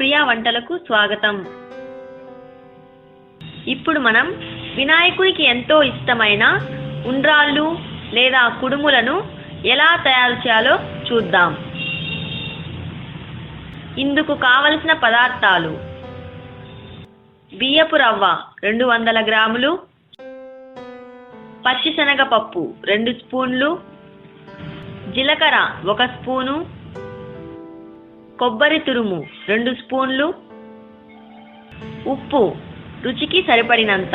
ప్రియా వంటలకు స్వాగతం. ఇప్పుడు మనం వినాయకుడికి ఎంతో ఇష్టమైన ఉండ్రాళ్ళు లేదా కుడుములను ఎలా తయారు చేయాలో చూద్దాం. ఇందుకు కావలసిన పదార్థాలు బియ్యపు రవ్వ రెండు వందల గ్రాములు పచ్చిశనగపప్పు రెండు స్పూన్లు జీలకర్ర ఒక స్పూను కొబ్బరి తురుము రెండు స్పూన్లు. ఉప్పు రుచికి సరిపడినంత.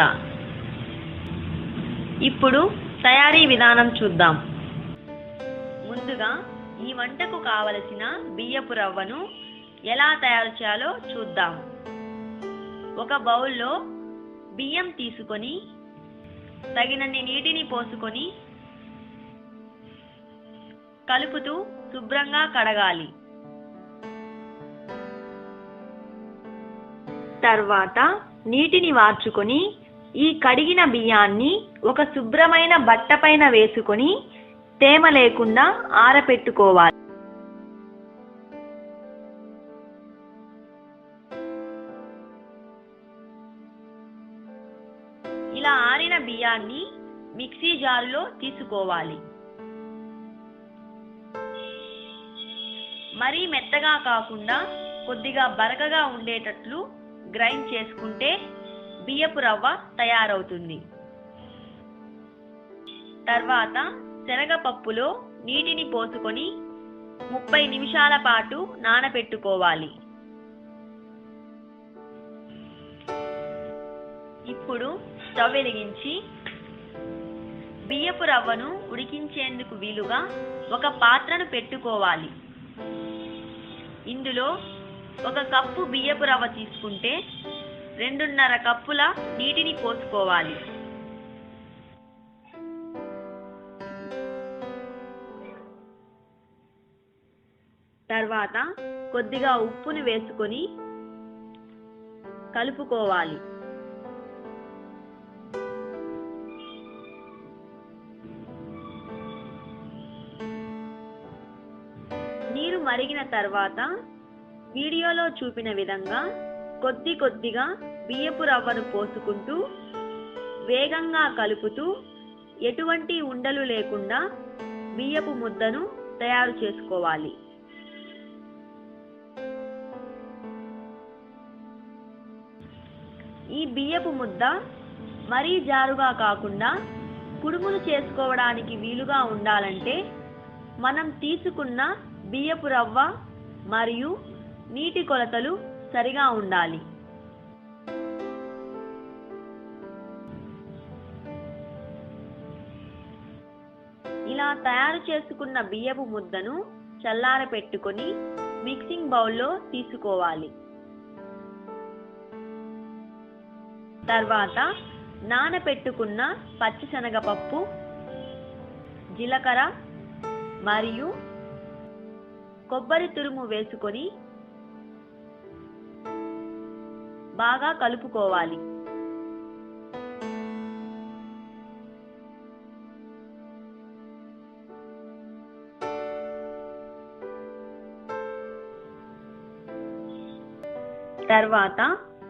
ఇప్పుడు తయారీ విధానం చూద్దాం. ముందుగా ఈ వంటకు కావలసిన బియ్యపు రవ్వను ఎలా తయారు చేయాలో చూద్దాం. ఒక బౌల్లో బియ్యం తీసుకొని తగినన్ని నీటిని పోసుకొని కలుపుతూ శుభ్రంగా కడగాలి. తర్వాత నీటిని వార్చుకొని ఈ కడిగిన బియ్యాన్ని ఒక శుభ్రమైన బట్ట పైన వేసుకొని తేమ లేకుండా ఆరపెట్టుకోవాలి. ఇలా ఆరిన బియ్యాన్ని మిక్సీ జార్లో తీసుకోవాలి. మరీ మెత్తగా కాకుండా కొద్దిగా బరకగా ఉండేటట్లు గ్రైండ్ చేసుకుంటే బియ్యపు రవ్వ తయారవుతుంది. తర్వాత శనగపప్పులో నీటిని పోసుకొని ముప్పై నిమిషాల పాటు నానబెట్టుకోవాలి. ఇప్పుడు స్టవ్ వెలిగించి బియ్యపు రవ్వను ఉడికించేందుకు వీలుగా ఒక పాత్రను పెట్టుకోవాలి. ఇందులో ఒక కప్పు బియ్యపు రవ్వ తీసుకుంటే రెండున్నర కప్పుల నీటిని పోసుకోవాలి. తర్వాత కొద్దిగా ఉప్పును వేసుకొని కలుపుకోవాలి. నీరు మరిగిన తర్వాత వీడియోలో చూపిన విధంగా కొద్ది కొద్దిగా బియ్యపు రవ్వను పోసుకుంటూ వేగంగా కలుపుతూ ఎటువంటి ఉండలు లేకుండా బియ్యపు ముద్దను తయారు చేసుకోవాలి. ఈ బియ్యపు ముద్ద మరీ జారుగా కాకుండా కుడుములు చేసుకోవడానికి వీలుగా ఉండాలంటే మనం తీసుకున్న బియ్యపు రవ్వ మరియు నీటి కొలతలు సరిగా ఉండాలి. ఇలా తయారు చేసుకున్న బియ్యపు ముద్దను చల్లార పెట్టుకొని మిక్సింగ్ బౌల్లో తీసుకోవాలి. తర్వాత నానపెట్టుకున్న పచ్చిశనగపప్పు జీలకర్ర మరియు కొబ్బరి తురుము వేసుకొని బాగా కలుపుకోవాలి. తర్వాత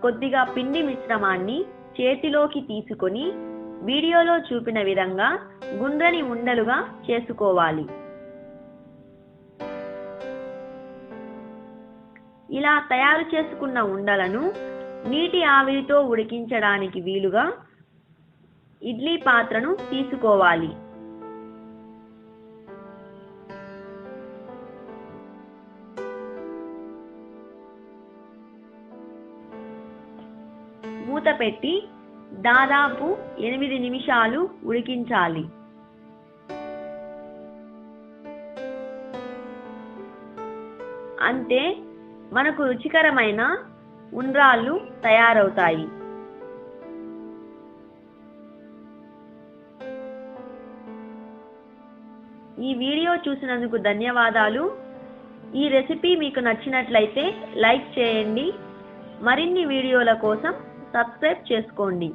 కొద్దిగా పిండి మిశ్రమాన్ని చేతిలోకి తీసుకొని వీడియోలో చూపిన విధంగా గుండ్రని ఉండలుగా చేసుకోవాలి. ఇలా తయారు చేసుకున్న ఉండలను నీటి ఆవిరితో ఉడికించడానికి వీలుగా ఇడ్లీ పాత్రను తీసుకోవాలి. మూత పెట్టి దాదాపు ఎనిమిది నిమిషాలు ఉడికించాలి. అంతే మనకు రుచికరమైన ఉండ్రాళ్ళు తయారవుతాయి. ఈ వీడియో చూసినందుకు ధన్యవాదాలు. ఈ రెసిపీ మీకు నచ్చినట్లయితే లైక్ చేయండి. మరిన్ని వీడియోల కోసం సబ్స్క్రైబ్ చేసుకోండి.